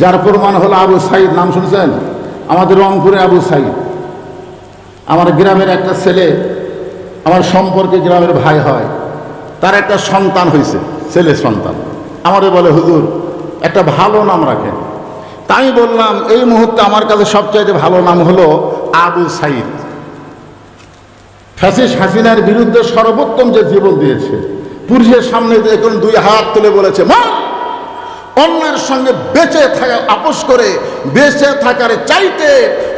যার প্রমাণ হলো আবু সাইদ, নাম শুনছেন? আমাদের রংপুরে আবু সাইদ। আমার গ্রামের একটা ছেলে, আমার সম্পর্কে গ্রামের ভাই হয়। তার একটা সন্তান হয়েছে ছেলে সন্তান। আমাদের বলে, হুজুর, একটা ভালো নাম রাখেন। তাই বললাম, এই মুহূর্তে আমার কাছে সবচাইতে ভালো নাম হলো আবু সাইদ। ফ্যাসিস হাসিনার বিরুদ্ধে সর্বোত্তম যে জীবন দিয়েছে, পুরুষের সামনে দেখুন দুই হাত তুলে বলেছে, মা অন্যের সঙ্গে বেঁচে থাকা, আপোষ করে বেঁচে থাকার চাইতে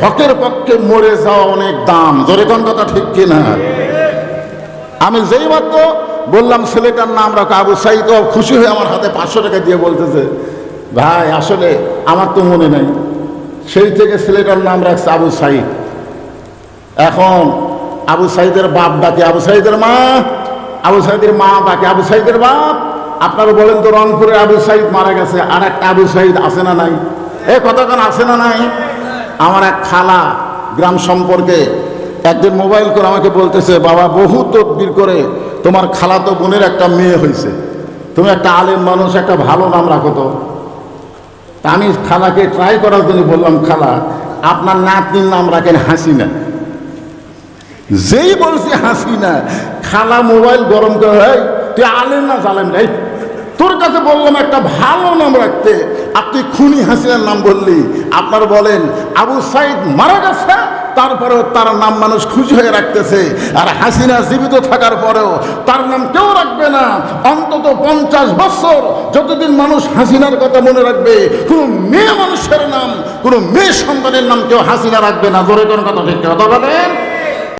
হকের পক্ষে মরে যাওয়া অনেক দাম। জোরে কথা ঠিক কিনা? আমি যেই মাত্র বললাম, ছেলেটার নাম রাখো, আবু সাইদ খুশি হয়ে আমার হাতে পাঁচশো টাকা দিয়ে বলতেছে, ভাই, আসলে আমার তো মনে নাই। সেই থেকে ছেলেটার নাম রাখছে আবু সাইদ। এখন আবু সাইদের বাপ ডাকে, আবু সাইদের মা, আবু সাইদের মা ডাকে, আবু সাইদের বাপ আপনারা বলেন তো রংপুরে আবু সাইদ মারা গেছে, আর একটা আবু সাইদ আছে না নাই? এ কতক্ষণ আছে না নাই? আমার এক খালা গ্রাম সম্পর্কে একদিন মোবাইল করে আমাকে বলতেছে, বাবা, বহু তদবির করে তোমার খালা তো বোনের একটা মেয়ে হয়েছে তুমি একটা আলেম মানুষ, একটা ভালো নাম রাখো তো। আমি খালাকে ট্রাই করার জন্য বললাম, খালা, আপনার নাতনির নাম রাখেন হাসিনা। যেই বলছি হাসিনা, খালা মোবাইল গরম করে হয় তুই আলেম না জালেম রে? তোর কাছে বললাম একটা ভালো নাম রাখতে। আপনি খুনি হাসিনার নাম বললি। আপনার বলেন, আবু সাইদ মারা গেছে, তারপরেও তার নাম মানুষ খুশি হয়ে রাখতেছে। আর হাসিনা জীবিত থাকার পরেও তার নাম কেউ রাখবে না। অন্তত পঞ্চাশ বছর যতদিন মানুষ হাসিনার কথা মনে রাখবে, কোনো মেয়ে মানুষের নাম, কোনো মেয়ে সন্তানের নাম কেউ হাসিনা রাখবে না। জোরে কোনো কথা ঠিক কথা বলেন।